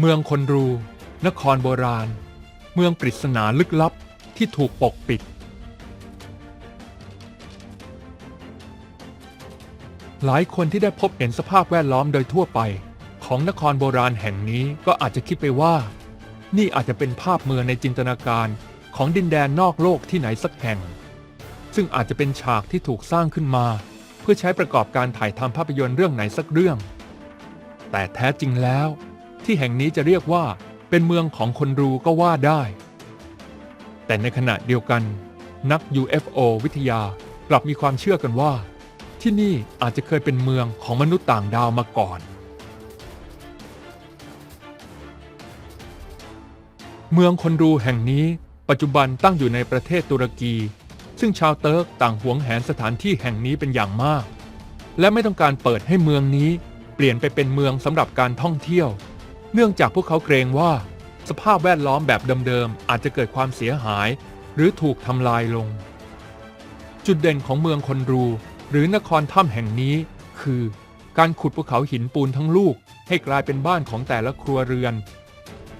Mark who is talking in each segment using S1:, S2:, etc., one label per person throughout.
S1: เมืองคนรู นครโบราณ เมืองปริศนาลึกลับที่ถูกปกปิด หลายคนที่ได้พบเห็นสภาพแวดล้อมโดยทั่วไป ของนครโบราณแห่งนี้ก็อาจจะคิดไปว่า นี่อาจจะเป็นภาพเมืองในจินตนาการของดินแดนนอกโลกที่ไหนสักแห่ง ซึ่งอาจจะเป็นฉากที่ถูกสร้างขึ้นมา เพื่อใช้ประกอบการถ่ายทำภาพยนตร์เรื่องไหนสักเรื่อง แต่แท้จริงแล้ว ที่แห่งนี้จะเรียกว่าเป็นเมืองของคนรูก็ว่าได้ แต่ในขณะเดียวกัน นัก UFO วิทยากลับมีความเชื่อกันว่า ที่นี่อาจจะเคยเป็นเมืองของมนุษย์ต่างดาวมาก่อน เมืองคนรูแห่งนี้ปัจจุบันตั้งอยู่ในประเทศตุรกี ซึ่งชาวเติร์กต่างหวงแหนสถานที่แห่งนี้เป็นอย่างมาก และไม่ต้องการเปิดให้เมืองนี้เปลี่ยนไปเป็นเมืองสำหรับการท่องเที่ยว เนื่องจากพวกเขาเกรงว่า สภาพแวดล้อมแบบเดิมๆอาจจะเกิดความเสียหาย หรือถูกทำลายลง จุดเด่นของเมืองคนรู หรือนครถ้ำแห่งนี้ คือ การขุดภูเขาหินปูนทั้งลูก ให้กลายเป็นบ้านของแต่ละครัวเรือน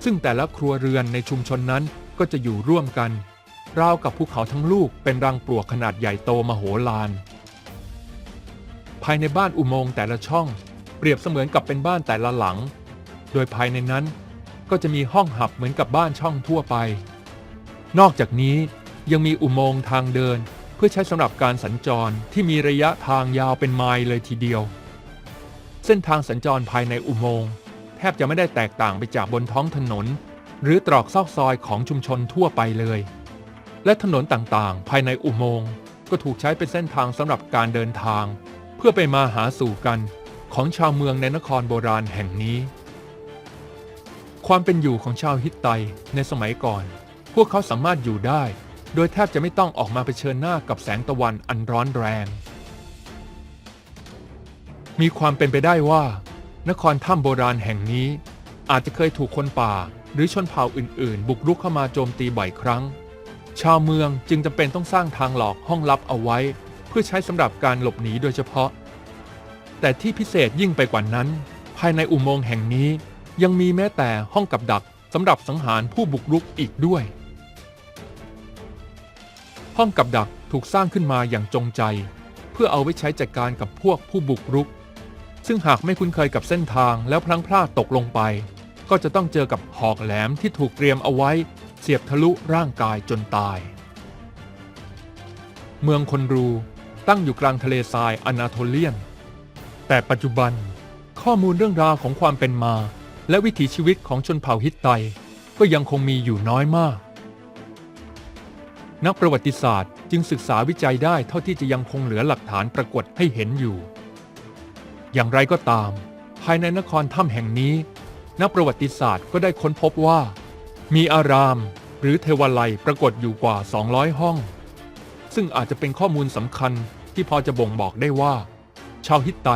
S1: ซึ่งแต่ละครัวเรือนในชุมชนนั้นก็จะอยู่ร่วมกัน ราวกับภูเขาทั้งลูกเป็นรังปลวกขนาดใหญ่โตมโหฬารภายในบ้านอุโมงค์แต่ละช่อง เปรียบเสมือนกับเป็นบ้านแต่ละหลัง โดยภายในนั้นก็จะมีห้องหับเหมือนกับบ้านช่องทั่วไป นอกจากนี้ยังมีอุโมงค์ทางเดินเพื่อใช้สำหรับการสัญจรที่มีระยะทางยาวเป็นไมล์เลยทีเดียว เส้นทางสัญจรภายในอุโมงค์แทบจะไม่ได้แตกต่างไปจากบนท้องถนน หรือตรอกซอกซอยของชุมชนทั่วไปเลย และถนนต่างๆ ภายในอุโมงค์ก็ถูกใช้เป็นเส้นทางสำหรับการเดินทาง เพื่อไปมาหาสู่กันของชาวเมืองในนครโบราณแห่งนี้ ความเป็นอยู่ของชาวฮิตไตในสมัยก่อน พวกเขาสามารถอยู่ได้ โดยแทบจะไม่ต้องออกมาเผชิญหน้ากับแสงตะวันอันร้อนแรง มีความเป็นไปได้ว่า นครถ้ำโบราณแห่งนี้ อาจจะเคยถูกคนป่าหรือชนเผ่าอื่น ๆ บุกรุกเข้ามาโจมตีบ่อยครั้ง ชาวเมืองจึงจำเป็นต้องสร้างทางหลอกห้องลับเอาไว้ เพื่อใช้สำหรับการหลบหนีโดยเฉพาะ แต่ที่พิเศษยิ่งไปกว่านั้น ภายในอุโมงค์แห่งนี้ ยังมีแม้แต่ห้องกับดักสำหรับสังหารผู้บุกรุกอีกด้วย ห้องกับดักถูกสร้างขึ้นมาอย่างจงใจ เพื่อเอาไว้ใช้จัดการกับพวกผู้บุกรุก ซึ่งหากไม่คุ้นเคยกับเส้นทางแล้วพลั้งพลาดตกลงไป ก็จะต้องเจอกับหอกแหลมที่ถูกเตรียมเอาไว้เสียบทะลุร่างกายจนตาย เมืองคนรูตั้งอยู่กลางทะเลทรายอนาโทเลียน แต่ปัจจุบันข้อมูลเรื่องราวของความเป็นมา และวิถีชีวิตของชนเผ่าฮิตไตก็ยังคงมีอยู่น้อยมาก นักประวัติศาสตร์จึงศึกษาวิจัยได้เท่าที่จะยังคงเหลือหลักฐานปรากฏให้เห็นอยู่ อย่างไรก็ตาม ภายในนครถ้ำแห่งนี้ นักประวัติศาสตร์ก็ได้ค้นพบว่า มีอารามหรือเทวาลัยปรากฏอยู่กว่า 200 ห้อง ซึ่งอาจจะเป็นข้อมูลสำคัญที่พอจะบ่งบอกได้ว่า ชาวฮิตไต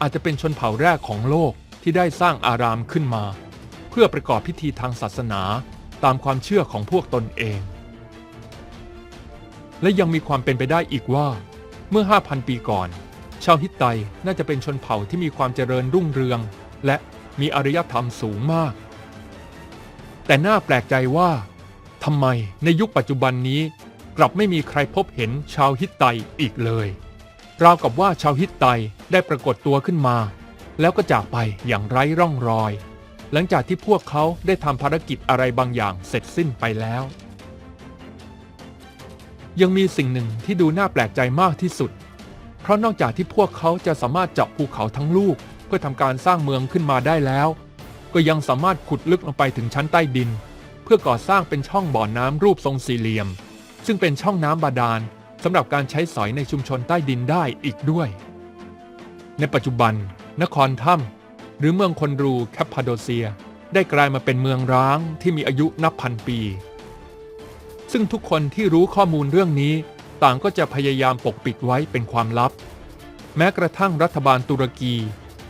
S1: อาจจะเป็นชนเผ่าแรกของโลก ที่ได้สร้างอารามขึ้นมา เพื่อประกอบพิธีทางศาสนาตามความเชื่อของพวกตนเอง และยังมีความเป็นไปได้อีกว่า เมื่อ 5,000 ปีก่อน ชาวฮิตไตน่าจะเป็นชนเผ่าที่มีความเจริญรุ่งเรือง และมีอารยธรรมสูงมาก แต่น่าแปลกใจว่าทำไมในยุคปัจจุบันนี้ กลับไม่มีใครพบเห็นชาวฮิตไตอีกเลยราวกับว่าชาวฮิตไตได้ปรากฏตัวขึ้นมา แล้วก็จากไปอย่างไร้ร่องรอย หลังจากที่พวกเขาได้ทำภารกิจอะไรบางอย่างเสร็จสิ้นไปแล้ว ยังมีสิ่งหนึ่งที่ดูน่าแปลกใจมากที่สุด เพราะนอกจากที่พวกเขาจะสามารถเจาะภูเขาทั้งลูก เพื่อทำการสร้างเมืองขึ้นมาได้แล้ว ก็ยังสามารถขุดลึกลงไปถึงชั้นใต้ดิน เพื่อก่อสร้างเป็นช่องบ่อน้ำรูปทรงสี่เหลี่ยม ซึ่งเป็นช่องน้ำบาดาลสำหรับการใช้สอยในชุมชนใต้ดินได้อีกด้วย ในปัจจุบัน นครถ้ำหรือเมืองคนรูแคปพาโดเซีย ได้กลายมาเป็นเมืองร้างที่มีอายุนับพันปี ซึ่งทุกคนที่รู้ข้อมูลเรื่องนี้ ต่างก็จะพยายามปกปิดไว้เป็นความลับ แม้กระทั่งรัฐบาลตุรกี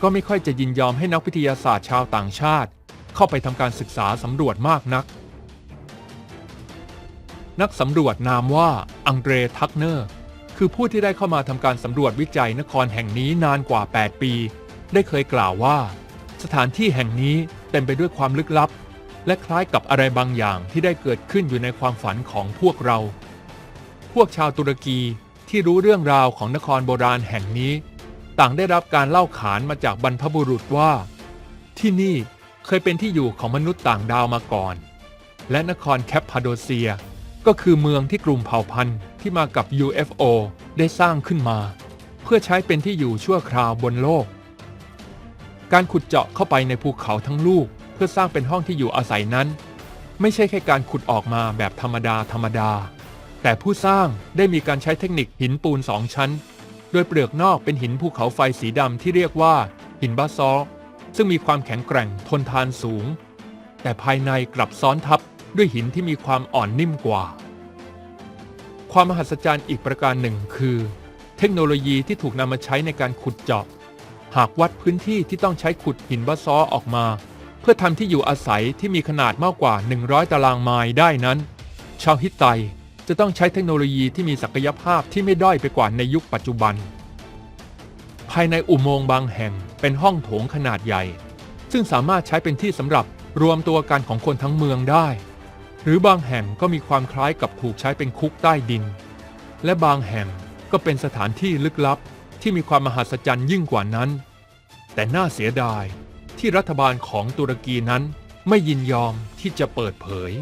S1: ก็ไม่ค่อยจะยินยอมให้นักวิทยาศาสตร์ชาวต่างชาติ เข้าไปทำการศึกษาสำรวจมากนัก นักสำรวจนามว่าอังเดรทักเนอร์คือผู้ที่ได้เข้ามาทำการสำรวจวิจัยนครแห่งนี้นานกว่า 8 ปี ได้เคยกล่าวว่า สถานที่แห่งนี้เต็มไปด้วยความลึกลับ และคล้ายกับอะไรบางอย่างที่ได้เกิดขึ้นอยู่ในความฝันของพวกเรา พวกชาวตุรกีที่รู้เรื่องราวของนครโบราณแห่งนี้ ต่างได้รับการเล่าขานมาจากบรรพบุรุษว่า ที่นี่เคยเป็นที่อยู่ของมนุษย์ต่างดาวมาก่อน และนครแคปพาโดเซีย ก็คือเมืองที่กลุ่มเผ่าพันธุ์ที่มากับ UFO ได้สร้างขึ้นมา เพื่อใช้เป็นที่อยู่ชั่วคราวบนโลก การขุดเจาะเข้าไปในภูเขาทั้งลูก เพื่อสร้างเป็นห้องที่อยู่อาศัยนั้น ไม่ใช่แค่การขุดออกมาแบบธรรมดาธรรมดา แต่ผู้สร้างได้มีการใช้เทคนิคหินปูนสองชั้น โดยเปลือกนอกเป็นหินภูเขาไฟสีดำที่เรียกว่า หินบาซซ์ซึ่งมีความแข็งแกร่งทนทานสูง แต่ภายในกลับซ้อนทับด้วยหินที่มีความอ่อนนิ่มกว่า ความมหัศจรรย์อีกประการหนึ่งคือ เทคโนโลยีที่ถูกนำมาใช้ในการขุดเจาะ หากวัดพื้นที่ที่ต้องใช้ขุดหินบาซซ์ออกมา เพื่อทำที่อยู่อาศัยที่มีขนาดมากกว่า 100 ตารางไมล์ได้นั้น ชาวฮิตไตจะต้องใช้เทคโนโลยีที่มีศักยภาพที่ไม่ด้อยไปกว่าในยุคปัจจุบัน ภายในอุโมงค์บางแห่งเป็นห้องโถงขนาดใหญ่ ซึ่งสามารถใช้เป็นที่สำหรับรวมตัวกันของคนทั้งเมืองได้ หรือบางแห่งก็มีความคล้ายกับถูกใช้เป็นคุกใต้ดิน และบางแห่งก็เป็นสถานที่ลึกลับ ที่มีความมหัศจรรย์ยิ่งกว่านั้น แต่น่าเสียดายที่รัฐบาลของตุรกีนั้นไม่ยินยอมที่จะเปิดเผย